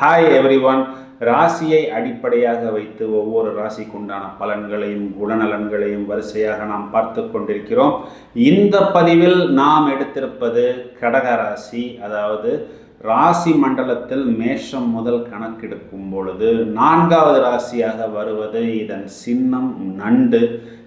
Hi every one ராசியை அடிப்படையாக வைத்து ஒவ்வொரு ராசிக்குண்டான பலன்களையும் குணநலன்களையும் வரிசையாக நாம் பார்த்து கொண்டிருக்கிறோம். இந்த பதிவில் நாம் எடுத்திருப்பது கடக ராசி அதாவது ராசி மண்டலத்தில் மேஷம் முதல் கணக்கெடுக்கும் பொழுது நான்காவது ராசியாக வருவது இதன் சின்னம் நண்டு.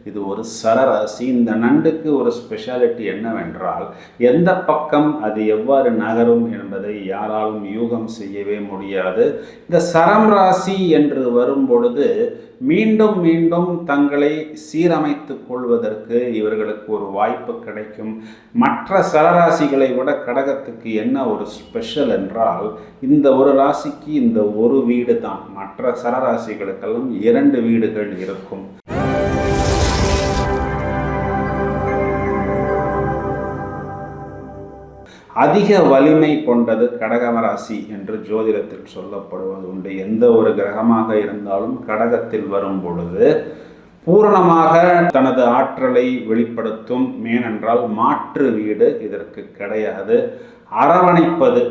இது ஒரு சரராசி. இந்த நண்டுக்கு ஒரு ஸ்பெஷாலிட்டி என்னவென்றால் எந்த பக்கம் அது எவ்வாறு நகரும் என்பதை யாராலும் யூகம் செய்யவே முடியாது. இந்த சரம் ராசி என்று வரும் பொழுது மீண்டும் மீண்டும் தங்களை சீரமைத்துக் கொள்வதற்கு இவர்களுக்கு ஒரு வாய்ப்பு கிடைக்கும். மற்ற சரராசிகளை விட கடகத்துக்கு என்ன ஒரு ஸ்பெஷல் என்றால் இந்த ஒரு ராசிக்கு இந்த ஒரு வீடு தான் மற்ற சரராசிகளுக்கெல்லாம் இரண்டு வீடுகள் இருக்கும். அதிக வலிமை கொண்டது கடகம ராசி என்று ஜோதிடத்தில் சொல்லப்படுவது உண்டு. எந்த ஒரு கிரகமாக இருந்தாலும் கடகத்தில் வரும் பொழுது பூரணமாக தனது ஆற்றலை வெளிப்படுத்தும். மேனென்றால் மாற்று வீடு இதற்கு கிடையாது. அரவணைப்பது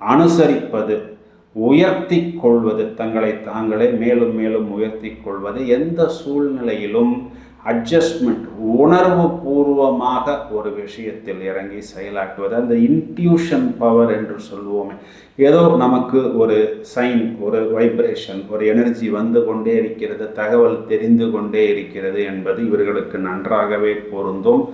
அனுசரிப்பது உயர்த்தி கொள்வது தங்களை தாங்களே மேலும் மேலும் உயர்த்தி கொள்வது எந்த சூழ்நிலையிலும் அட்ஜஸ்ட்மெண்ட் உணர்வு பூர்வமாக ஒரு விஷயத்தில் இறங்கி செயலாற்றுவது. அந்த இன்ட்யூஷன் பவர் என்று சொல்லுவோமே ஏதோ நமக்கு ஒரு சைன் ஒரு வைப்ரேஷன் ஒரு எனர்ஜி வந்து கொண்டே இருக்கிறது தகவல் தெரிந்து கொண்டே இருக்கிறது என்பது இவர்களுக்கு நன்றாகவே பொருந்தும்.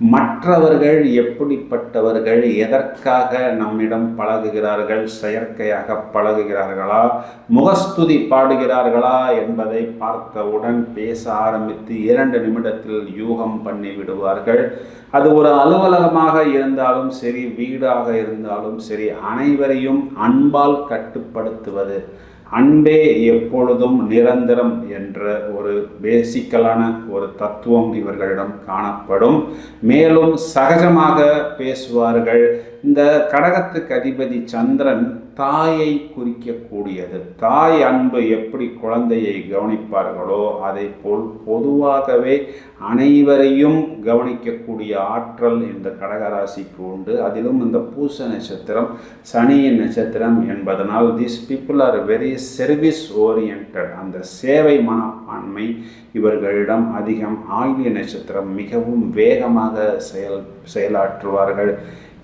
மற்றவர்கள் எப்படிப்பட்டவர்கள் எதற்காக நம்மிடம் பழகுகிறார்கள் செயற்கையாக பழகுகிறார்களா முகஸ்துதி பாடுகிறார்களா என்பதை பார்த்தவுடன் பேச ஆரம்பித்து இரண்டு நிமிடத்தில் யூகம் பண்ணி விடுவார்கள். அது ஒரு அலுவலகமாக இருந்தாலும் சரி வீடாக இருந்தாலும் சரி அனைவரையும் அன்பால் கட்டுப்படுத்துவது. அன்பே எப்பொழுதும் நிரந்தரம் என்ற ஒரு பேசிக்கலான ஒரு தத்துவம் இவர்களிடம் காணப்படும். மேலும் சகஜமாக பேசுவார்கள். இந்த கடகத்துக்கு அதிபதி சந்திரன் தாயை குறிக்கக்கூடியது. தாய் அன்பு எப்படி குழந்தையை கவனிப்பார்களோ அதை போல் பொதுவாகவே அனைவரையும் கவனிக்கக்கூடிய ஆற்றல் இந்த கடகராசிக்கு உண்டு. அதிலும் இந்த பூச நட்சத்திரம் சனியின் நட்சத்திரம் என்பதனால் this people are very service orient அந்த சேவை மனப்பான்மை இவர்களிடம் அதிகம். ஆயுள்ய நட்சத்திரம் மிகவும் வேகமாக செயல் செயலாற்றுவார்கள்.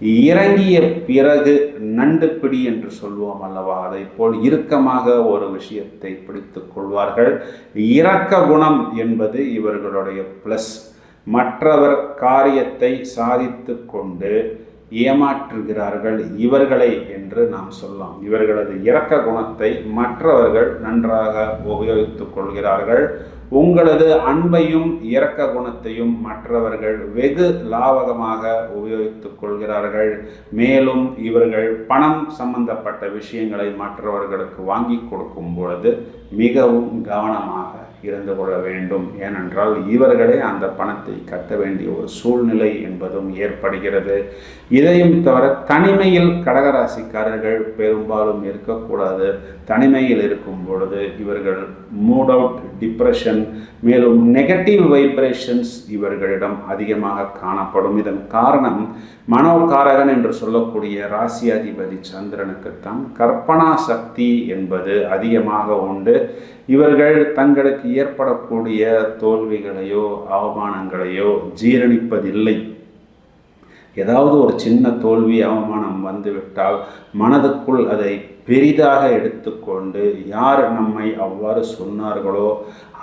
இறங்கிய பிறகு நண்டு பிடி என்று சொல்வோம் அல்லவா? அதை போல் இறுக்கமாக ஒரு விஷயத்தை பிடித்துக் கொள்வார்கள். இரக்க குணம் என்பது இவர்களுடைய ப்ளஸ் மற்றவர் காரியத்தை சாதித்து கொண்டு ஏமாற்றுகிறார்கள் இவர்களை என்று நாம் சொல்லலாம். இவர்களது இரக்க குணத்தை மற்றவர்கள் நன்றாக உபயோகித்துக் கொள்கிறார்கள். உங்களது அன்பையும் இரக்க குணத்தையும் மற்றவர்கள் வெகு லாவகமாக உபயோகித்துக் கொள்கிறார்கள். மேலும் இவர்கள் பணம் சம்பந்தப்பட்ட விஷயங்களை மற்றவர்களுக்கு வாங்கி கொடுக்கும் பொழுது மிகவும் கவனமாக இருந்து கொள்ள வேண்டும். ஏனென்றால் இவர்களே அந்த பணத்தை கட்ட வேண்டிய ஒரு சூழ்நிலை என்பதும் ஏற்படுகிறது. இதையும் தவிர தனிமையில் கடகராசிக்காரர்கள் பெரும்பாலும் இருக்கக்கூடாது. தனிமையில் இருக்கும் பொழுது இவர்கள் மூட் அவுட் டிப்ரெஷன் மேலும் நெகட்டிவ் வைப்ரேஷன்ஸ் இவர்களிடம் அதிகமாக காணப்படும். இதன் காரணம் மனோகாரகன் என்று சொல்லக்கூடிய ராசியாதிபதி சந்திரனுக்குத்தான் கற்பனா சக்தி என்பது அதிகமாக உண்டு. இவர்கள் தங்களுக்கு ஏற்படக்கூடிய தோல்விகளையோ அவமானங்களையோ ஜீரணிப்பதில்லை. ஏதாவது ஒரு சின்ன தோல்வி அவமானம் வந்துவிட்டால் மனதுக்குள் அதை பெரிதாக எடுத்துக்கொண்டு யார் நம்மை அவ்வாறு சொன்னார்களோ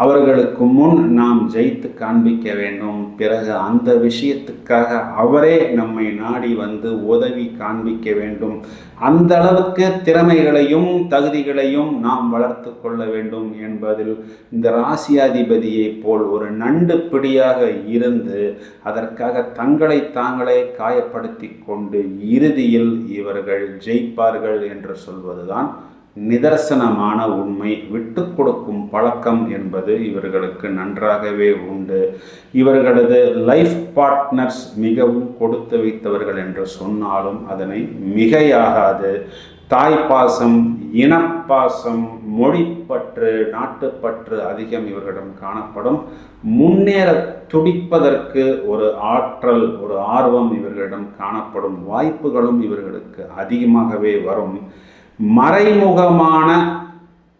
அவர்களுக்கு முன் நாம் ஜெயித்து காண்பிக்க வேண்டும். பிறகு அந்த விஷயத்துக்காக அவரே நம்மை நாடி வந்து உதவி காண்பிக்க வேண்டும். அந்த அளவுக்கு திறமைகளையும் தகுதிகளையும் நாம் வளர்த்து கொள்ள வேண்டும் என்பதில் இந்த ராசியாதிபதியைப் போல் ஒரு நண்டு பிடியாக இருந்து அதற்காக தங்களை தாங்களே காயப்படுத்தி கொண்டு இறுதியில் இவர்கள் ஜெயிப்பார்கள் என்று சொல்வதுதான் நிதர்சனமான உண்மை விட்டு கொடுக்கும் பழக்கம் என்பது இவர்களுக்கு நன்றாகவே உண்டு. இவர்களது லைஃப் பார்ட்னர்ஸ் மிகவும் கொடுத்து வைத்தவர்கள் என்று சொன்னாலும் அதனை மிகையாகாது. தாய்ப்பாசம் இனப்பாசம் மொழிப்பற்று நாட்டுப்பற்று அதிகம் இவர்களிடம் காணப்படும். முன்னேற துடிப்பதற்கு ஒரு ஆற்றல் ஒரு ஆர்வம் இவர்களிடம் காணப்படும். வாய்ப்புகளும் இவர்களுக்கு அதிகமாகவே வரும். மறைமுகமான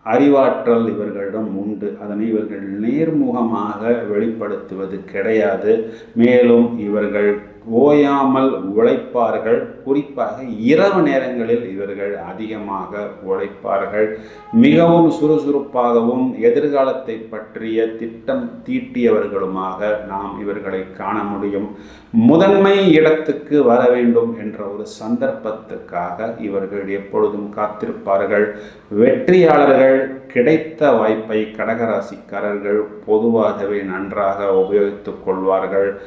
அறிவாற்றல் இவர்களிடம் உண்டு. அதனை இவர்கள் நேர்முகமாக வெளிப்படுத்துவது கிடையாது. மேலும் இவர்கள் ஓயாமல் உழைப்பார்கள். குறிப்பாக இரவு நேரங்களில் இவர்கள் அதிகமாக உழைப்பார்கள். மிகவும் சுறுசுறுப்பாகவும் எதிர்காலத்தை பற்றிய திட்டம் தீட்டியவர்களுமாக நாம் இவர்களை காண முடியும். முதன்மை இடத்துக்கு வர வேண்டும் என்ற ஒரு சந்தர்ப்பத்துக்காக இவர்கள் எப்பொழுதும் காத்திருப்பார்கள். வெற்றியாளர்கள் கிடைத்த வாய்ப்பை கடகராசிக்காரர்கள் பொதுவாகவே நன்றாக உபயோகித்துக் கொள்வார்கள்.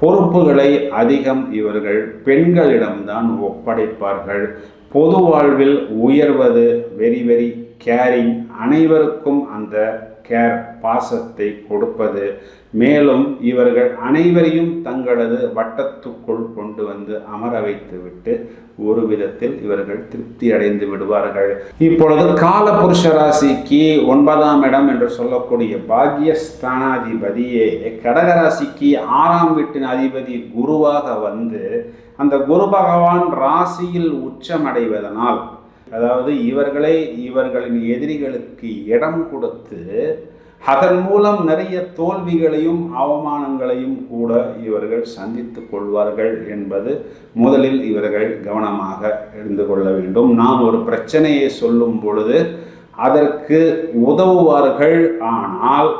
பொறுப்புகளை அதிகம் இவர்கள் பெண்களிடம்தான் ஒப்படைப்பார்கள். பொது வாழ்வில் உயர்வது வெரி வெரி கேரிங் அனைவருக்கும் அந்த கேர் பாசத்தை கொடுப்பது. மேலும் இவர்கள் அனைவரையும் தங்களது வட்டத்துக்குள் கொண்டு வந்து அமர வைத்துவிட்டு ஒரு விதத்தில் இவர்கள் திருப்தி அடைந்து விடுவார்கள். இப்பொழுது கால புருஷ ராசிக்கு ஒன்பதாம் இடம் என்று சொல்லக்கூடிய பாக்யஸ்தானாதிபதியே கடகராசிக்கு ஆறாம் வீட்டின் அதிபதி குருவாக வந்து அந்த குரு பகவான் ராசியில் உச்சமடைவதனால் அதாவது இவர்களே இவர்களின் எதிரிகளுக்கு இடம் கொடுத்து அதன் மூலம் நிறைய தோல்விகளையும் அவமானங்களையும் கூட இவர்கள் சந்தித்து கொள்வார்கள் என்பது முதலில் இவர்கள் கவனமாக இருந்து கொள்ள வேண்டும். நாம் ஒரு பிரச்சனையை சொல்லும் பொழுது அதற்கு உதவுவார்கள். ஆனால்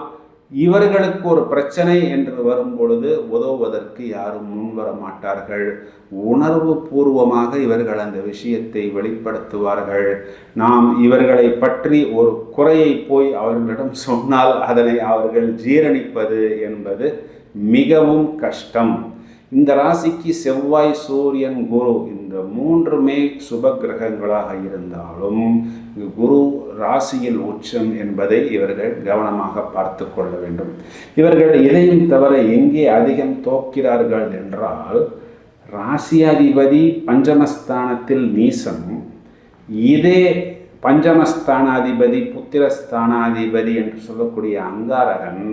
இவர்களுக்கு ஒரு பிரச்சனை என்று வரும் பொழுது உதவுவதற்கு யாரும் முன்வர மாட்டார்கள். உணர்வு பூர்வமாக இவர்கள் அந்த விஷயத்தை வெளிப்படுத்துவார்கள். நாம் இவர்களை பற்றி ஒரு குறையை போய் அவர்களிடம் சொன்னால் அதனை அவர்கள் ஜீரணிப்பது என்பது மிகவும் கஷ்டம். இந்த ராசிக்கு செவ்வாய் சூரியன் குரு இந்த மூன்றுமே சுப கிரகங்களாக இருந்தாலும் குரு ராசியில் உச்சம் என்பதை இவர்கள் கவனமாக பார்த்து கொள்ள வேண்டும். இவர்கள் இதையும் தவிர எங்கே அதிகம் தோக்கிறார்கள் என்றால் ராசியாதிபதி பஞ்சமஸ்தானத்தில் நீசம் இதே பஞ்சமஸ்தானாதிபதி புத்திரஸ்தானாதிபதி என்று சொல்லக்கூடிய அங்காரகன்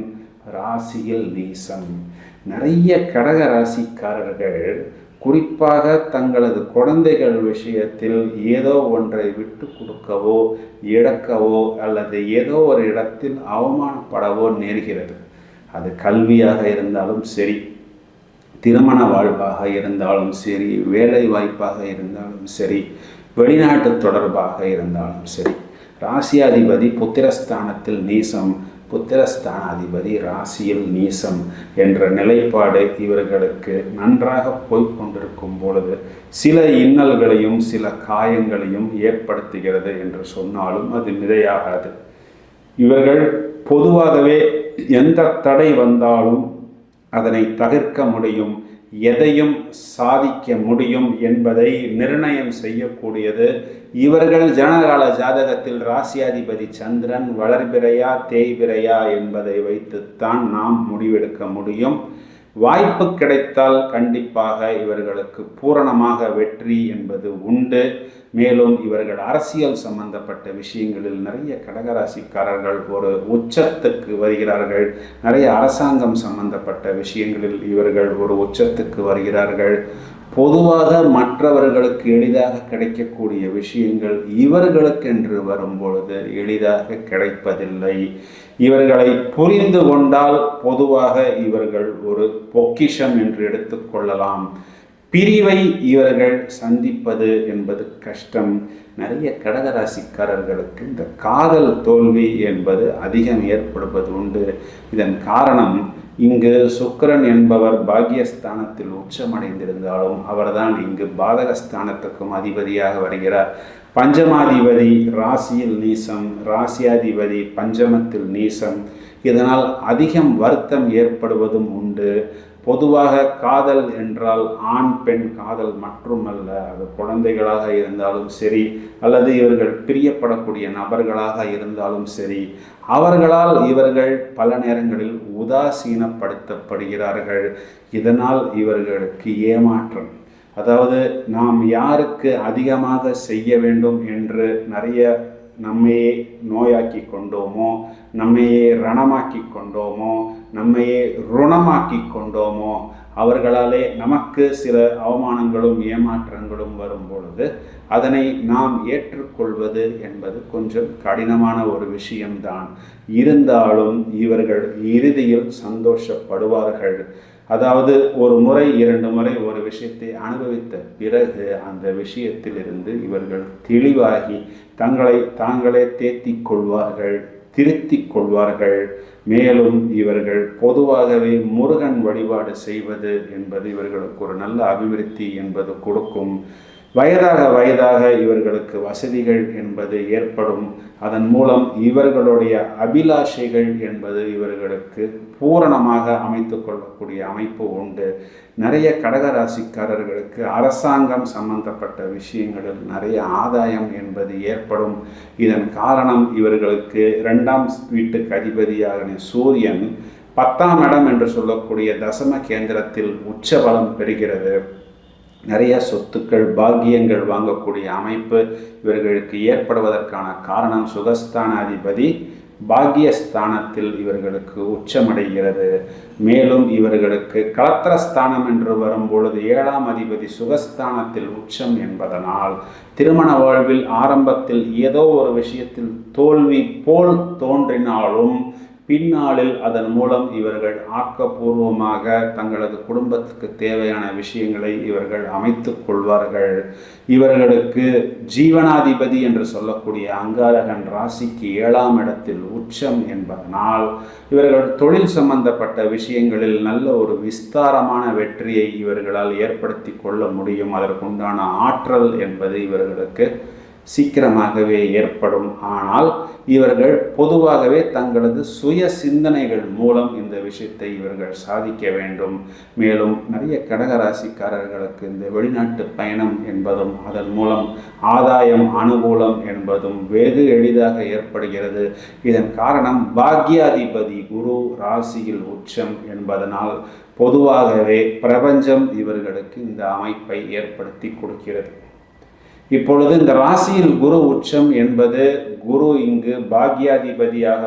ராசியில் நீசம் நிறைய கடக ராசிக்காரர்கள் குறிப்பாக தங்களது குழந்தைகள் விஷயத்தில் ஏதோ ஒன்றை விட்டு கொடுக்கவோ இழக்கவோ அல்லது ஏதோ ஒரு இடத்தில் அவமானப்படவோ நேர்கிறது. அது கல்வியாக இருந்தாலும் சரி திருமண வாழ்வாக இருந்தாலும் சரி வேலை வாய்ப்பாக இருந்தாலும் சரி வெளிநாட்டு தொடர்பாக இருந்தாலும் சரி. ராசியாதிபதி புத்திரஸ்தானத்தில் நீசம் புத்திரஸ்தானாதிபதி ராசியில் நீசம் என்ற நிலைப்பாடு இவர்களுக்கு நன்றாக போய்கொண்டிருக்கும் பொழுது சில இன்னல்களையும் சில காயங்களையும் ஏற்படுத்துகிறது என்று சொன்னாலும் அது மிதையாகாது இவர்கள் பொதுவாகவே எந்த தடை வந்தாலும் அதனை தவிர்க்க முடியும். எதையும் சாதிக்க முடியும் என்பதை நிர்ணயம் செய்யக்கூடியது. இவர்கள் ஜனகால ஜாதகத்தில் ராசியாதிபதி சந்திரன் வளர்பிறையா தேய்பிறையா என்பதை வைத்துத்தான் நாம் முடிவெடுக்க முடியும். வாய்ப்பு கிடைத்தால் கண்டிப்பாக இவர்களுக்கு பூரணமாக வெற்றி என்பது உண்டு. மேலும் இவர்கள் அரசியல் சம்பந்தப்பட்ட விஷயங்களில் நிறைய கடகராசிக்காரர்கள் ஒரு உச்சத்துக்கு வருகிறார்கள். நிறைய அரசாங்கம் சம்பந்தப்பட்ட விஷயங்களில் இவர்கள் ஒரு உச்சத்துக்கு வருகிறார்கள். பொதுவாக மற்றவர்களுக்கு எளிதாக கிடைக்கக்கூடிய விஷயங்கள் இவர்களுக்கென்று வரும் பொழுது எளிதாக கிடைப்பதில்லை. இவர்களை புரிந்து கொண்டால் பொதுவாக இவர்கள் ஒரு பொக்கிஷம் என்று எடுத்துக்கொள்ளலாம் பிரிவை இவர்கள் சந்திப்பது என்பது கஷ்டம். நிறைய கடகராசிக்காரர்களுக்கு இந்த காதல் தோல்வி என்பது அதிகம் ஏற்படுவது உண்டு இதன் காரணம் இங்கு சுக்கரன் என்பவர் பாக்கியஸ்தானத்தில் உச்சமடைந்திருந்தாலும் அவர்தான் இங்கு பாதகஸ்தானத்துக்கும் அதிபதியாக வருகிறார். பஞ்சமாதிபதி ராசியில் நீசம் ராசியாதிபதி பஞ்சமத்தில் நீசம். இதனால் அதிகம் வருத்தம் ஏற்படுவதும் உண்டு. பொதுவாக காதல் என்றால் ஆண் பெண் காதல் மட்டுமல்ல அது குழந்தைகளாக இருந்தாலும் சரி அல்லது இவர்கள் பிரியப்படக்கூடிய நபர்களாக இருந்தாலும் சரி அவர்களால் இவர்கள் பல நேரங்களில் உதாசீனப்படுத்தப்படுகிறார்கள். இதனால் இவர்களுக்கு ஏமாற்றம். அதாவது நாம் யாருக்கு அதிகமாக செய்ய வேண்டும் என்று நிறைய நம்மையே நோயாக்கி கொண்டோமோ நம்மையே ரணமாக்கி கொண்டோமோ நம்மையே ருணமாக்கி கொண்டோமோ அவர்களாலே நமக்கு சில அவமானங்களும் ஏமாற்றங்களும் வரும் பொழுது அதனை நாம் ஏற்றுக்கொள்வது என்பது கொஞ்சம் கடினமான ஒரு விஷயம்தான். இருந்தாலும் இவர்கள் இறுதியில் சந்தோஷப்படுவார்கள். அதாவது ஒரு முறை இரண்டு முறை ஒரு விஷயத்தை அனுபவித்த பிறகு அந்த விஷயத்திலிருந்து இவர்கள் தெளிவாகி தங்களை தாங்களே தேத்திக் கொள்வார்கள் திருத்திக் கொள்வார்கள். மேலும் இவர்கள் பொதுவாகவே முருகன் வழிபாடு செய்வது என்பது இவர்களுக்கு ஒரு நல்ல அபிவிருத்தி என்பது கொடுக்கும். வயதாக வயதாக இவர்களுக்கு வசதிகள் என்பது ஏற்படும். அதன் மூலம் இவர்களுடைய அபிலாஷைகள் என்பது இவர்களுக்கு பூரணமாக அமைத்து கொள்ளக்கூடிய அமைப்பு உண்டு. நிறைய கடகராசிக்காரர்களுக்கு அரசாங்கம் சம்பந்தப்பட்ட விஷயங்களில் நிறைய ஆதாயம் என்பது ஏற்படும். இதன் காரணம் இவர்களுக்கு இரண்டாம் வீட்டுக்கு அதிபதியாக சூரியன் பத்தாம் இடம் என்று சொல்லக்கூடிய தசம கேந்திரத்தில் உச்சபலம் பெறுகிறது. நிறைய சொத்துக்கள் பாக்கியங்கள் வாங்கக்கூடிய அமைப்பு இவர்களுக்கு ஏற்படுவதற்கான காரணம் சுகஸ்தான அதிபதி பாக்கியஸ்தானத்தில் இவர்களுக்கு உச்சமடைகிறது. மேலும் இவர்களுக்கு கலத்திரஸ்தானம் என்று வரும்பொழுது ஏழாம் அதிபதி சுகஸ்தானத்தில் உச்சம் என்பதனால் திருமண வாழ்வில் ஆரம்பத்தில் ஏதோ ஒரு விஷயத்தில் தோல்வி போல் தோன்றினாலும் பின்னாளில் அதன் மூலம் இவர்கள் ஆக்கப்பூர்வமாக தங்களது குடும்பத்துக்கு தேவையான விஷயங்களை இவர்கள் அமைத்து கொள்வார்கள். இவர்களுக்கு ஜீவனாதிபதி என்று சொல்லக்கூடிய அங்காரகன் ராசிக்கு ஏழாம் இடத்தில் உச்சம் என்பதனால் இவர்கள் தொழில் சம்பந்தப்பட்ட விஷயங்களில் நல்ல ஒரு விஸ்தாரமான வெற்றியை இவர்களால் ஏற்படுத்தி கொள்ள முடியும். அதற்குண்டான ஆற்றல் என்பது இவர்களுக்கு சீக்கிரமாகவே ஏற்படும். ஆனால் இவர்கள் பொதுவாகவே தங்களது சுய சிந்தனைகள் மூலம் இந்த விஷயத்தை இவர்கள் சாதிக்க வேண்டும். மேலும் நிறைய கடகராசிக்காரர்களுக்கு இந்த வெளிநாட்டு பயணம் என்பதும் அதன் மூலம் ஆதாயம் அனுகூலம் என்பதும் வெகு எளிதாக ஏற்படுகிறது. இதன் காரணம் பாக்யாதிபதி குரு ராசியில் உச்சம் என்பதனால் பொதுவாகவே பிரபஞ்சம் இவர்களுக்கு இந்த அமைப்பை ஏற்படுத்தி கொடுக்கிறது. இப்பொழுது இந்த ராசியில் குரு உச்சம் என்பது குரு இங்கு பாக்யாதிபதியாக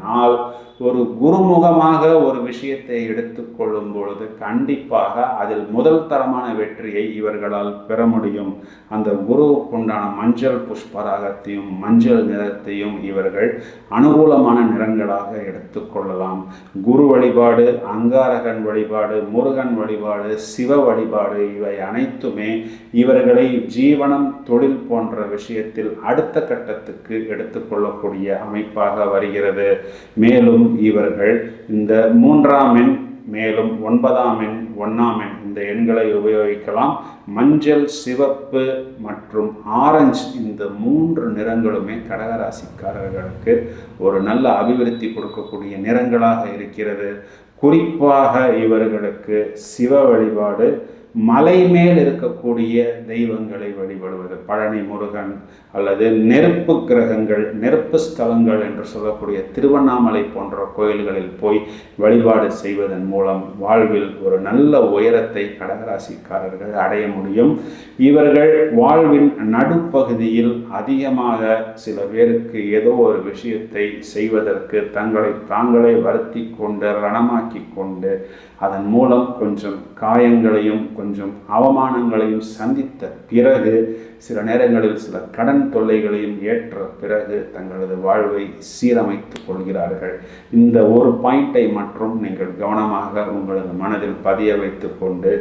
அதனால் ஒரு குருமுகமாக ஒரு விஷயத்தை எடுத்துக்கொள்ளும் பொழுது கண்டிப்பாக அதில் முதல் தரமான வெற்றியை இவர்களால் பெற முடியும். அந்த குருவுக்குண்டான மஞ்சள் புஷ்பராகத்தையும் மஞ்சள் நிறத்தையும் இவர்கள் அனுகூலமான நிறங்களாக எடுத்துக்கொள்ளலாம் குரு வழிபாடு அங்காரகன் வழிபாடு முருகன் வழிபாடு சிவ வழிபாடு இவை அனைத்துமே இவர்களை ஜீவனம் தொழில் போன்ற விஷயத்தில் அடுத்த கட்டத்துக்கு எடுத்துக்கொள்ளக்கூடிய அமைப்பாக வருகிறது. மேலும் இவர்கள் இந்த மூன்றாம் எண் மேலும் ஒன்பதாம் எண் ஒன்றாம் எண் இந்த எண்களை உபயோகிக்கலாம். மஞ்சள் சிவப்பு மற்றும் ஆரஞ்சு இந்த மூன்று நிறங்களுமே கடகராசிக்காரர்களுக்கு ஒரு நல்ல அபிவிருத்தி கொடுக்கக்கூடிய நிறங்களாக இருக்கிறது. குறிப்பாக இவர்களுக்கு சிவ வழிபாடு மலை மேல் இருக்கக்கூடிய தெய்வங்களை வழிபடுவது. பழனி முருகன் அல்லது நெருப்பு கிரகங்கள் நெருப்பு ஸ்தலங்கள் என்று சொல்லக்கூடிய திருவண்ணாமலை போன்ற கோயில்களில் போய் வழிபாடு செய்வதன் மூலம் வாழ்வில் ஒரு நல்ல உயரத்தை கடகராசிக்காரர்கள் அடைய முடியும். இவர்கள் வாழ்வின் நடுப்பகுதியில் அதிகமாக சில பேருக்கு ஏதோ ஒரு விஷயத்தை செய்வதற்கு தங்களை தாங்களே வருத்தி கொண்டு ரணமாக்கி கொண்டு அதன் மூலம் கொஞ்சம் காயங்களையும் கொஞ்சம் அவமானங்களையும் சந்தித்த பிறகு சில நேரங்களில் சில கடன் தொல்லைகளையும் ஏற்ற பிறகு தங்களது வாழ்வை சீரமைத்துக் கொள்கிறார்கள். இந்த ஒரு பாயிண்டை மற்றும் நீங்கள் கவனமாக உங்களது மனதில் பதிய வைத்து கொண்டு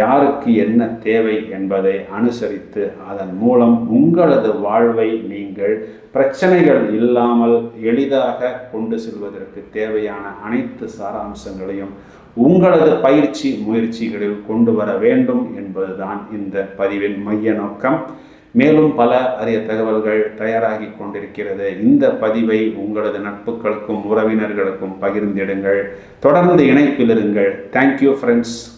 யாருக்கு என்ன தேவை என்பதை அனுசரித்து அதன் மூலம் உங்களது வாழ்வை நீங்கள் பிரச்சனைகள் இல்லாமல் எளிதாக கொண்டு செல்வதற்கு தேவையான அனைத்து சாராம்சங்களையும் உங்களது பயிற்சி முயற்சிகளில் கொண்டு வர வேண்டும் என்பதுதான் இந்த பதிவின் மைய நோக்கம். மேலும் பல அரிய தகவல்கள் தயாராகி கொண்டிருக்கிறது. இந்த பதிவை உங்களது நட்புகளுக்கும் உறவினர்களுக்கும் பகிர்ந்திடுங்கள். தொடர்ந்து இணைப்பில் இருங்கள். Thank you friends